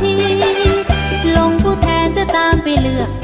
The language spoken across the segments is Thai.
ที ลงผู้แทนจะตามไปเลือก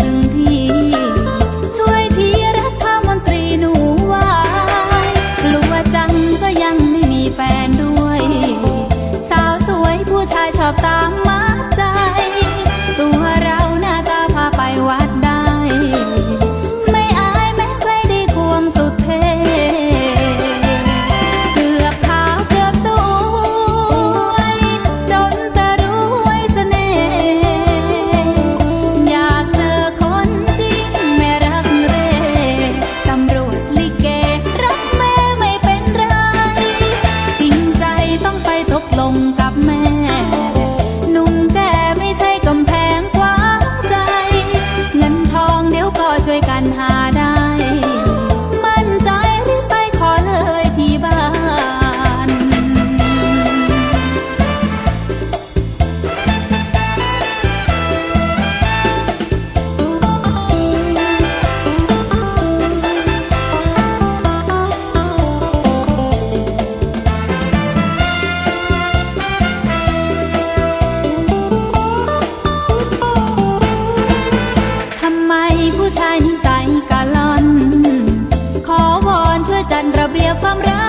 ความรัก